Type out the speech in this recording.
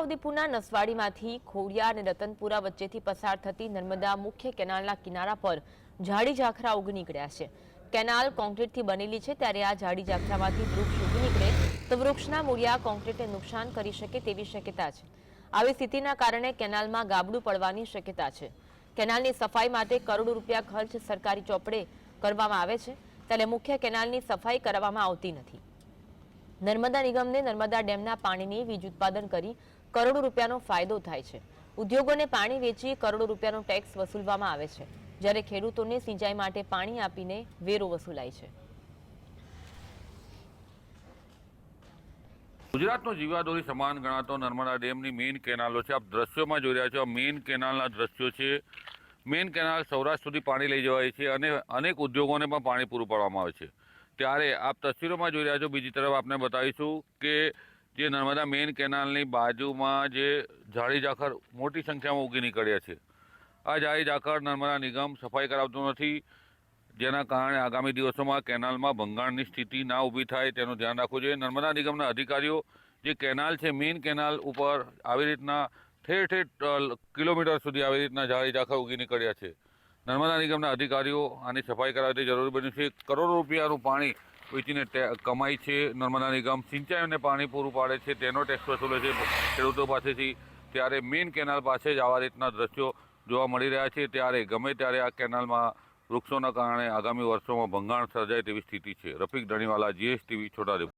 છોટાઉદેપુરના નસવાડીમાંથી ખોડિયા અને રતનપુરા વચ્ચેથી પસાર થતી નર્મદા મુખ્ય કેનાલના કિનારા પર ઝાડી ઝાખરા ઉગી નીકળ્યા છે. કેનાલ કોન્ક્રીટથી બનેલી છે, ત્યારે આ ઝાડી ઝાખરામાંથી વૃક્ષ ઉગી નીકળે તો વૃક્ષના મૂળિયા કોન્ક્રીટને નુકસાન કરી શકે તેવી શક્યતા છે. આવી સ્થિતિના કારણે કેનાલમાં ગાબડું પડવાની શક્યતા છે. કેનાલની સફાઈ માટે કરોડો રૂપિયા ખર્ચ સરકારી ચોપડે કરવામાં આવે છે, ત્યારે મુખ્ય કેનાલની સફાઈ કરવામાં આવતી નથી. નર્મદા નિગમને નર્મદા ડેમના પાણીની વીજ ઉત્પાદન કરી કરોડો રૂપિયાનો ફાયદો થાય છે. ઉદ્યોગોને પાણી વેચી કરોડો રૂપિયાનો ટેક્સ વસૂલવામાં આવે છે, જ્યારે ખેડૂતોને સિંચાઈ માટે પાણી આપીને વેરો વસૂલાય છે. ગુજરાતનો જીવાદોરી સમાન ગણાતો નર્મદા ડેમની મેઇન કેનાલો છે. આપ દ્રશ્યોમાં જોઈ રહ્યા છો મેઇન કેનાલના દ્રશ્યો છે. મેઇન કેનાલ સૌરાષ્ટ્ર સુધી પાણી લઈ જવાય છે અને અનેક ઉદ્યોગોને પણ પાણી પૂરું પાડવામાં આવે છે. ત્યારે આપ તસવીરોમાં જોઈ રહ્યા છો, બીજી તરફ આપને બતાવીશું કે જે નર્મદા મેઇન કેનાલની બાજુમાં જે ઝાડી ઝાખર મોટી સંખ્યામાં ઉગી નીકળ્યા છે. આ ઝાડી ઝાખર નર્મદા નિગમ સફાઈ કરાવતું નથી. જેના કારણે આગામી દિવસોમાં કેનાલમાં ભંગાણની સ્થિતિ ના ઊભી થાય તેનું ધ્યાન રાખવું જોઈએ. નર્મદા નિગમના અધિકારીઓ જે કેનાલ છે, મેઇન કેનાલ ઉપર આવી રીતના ઠેર ઠેર કિલોમીટર સુધી આવી રીતના જાળી ઝાખર ઉગી નીકળ્યા છે. નર્મદા નિગમના અધિકારીઓ આની સફાઈ કરાવતી જરૂરી બન્યું છે. કરોડો રૂપિયાનું પાણી વેચીને કમાય છે નર્મદા નિગમ. સિંચાઈને પાણી પૂરું પાડે છે, તેનો ટેક્સ વસૂલે છે, ખેડૂતો પાસેથી. ત્યારે મેઇન કેનાલ પાસે જ આવા રીતના દ્રશ્યો જોવા મળી રહ્યા છે. ત્યારે ગમે ત્યારે આ કેનાલમાં વૃક્ષોના કારણે આગામી વર્ષોમાં ભંગાણ સર્જાય તેવી સ્થિતિ છે. રફીક ધણીવાલા જીએસટીવી છોટાઉદેપુર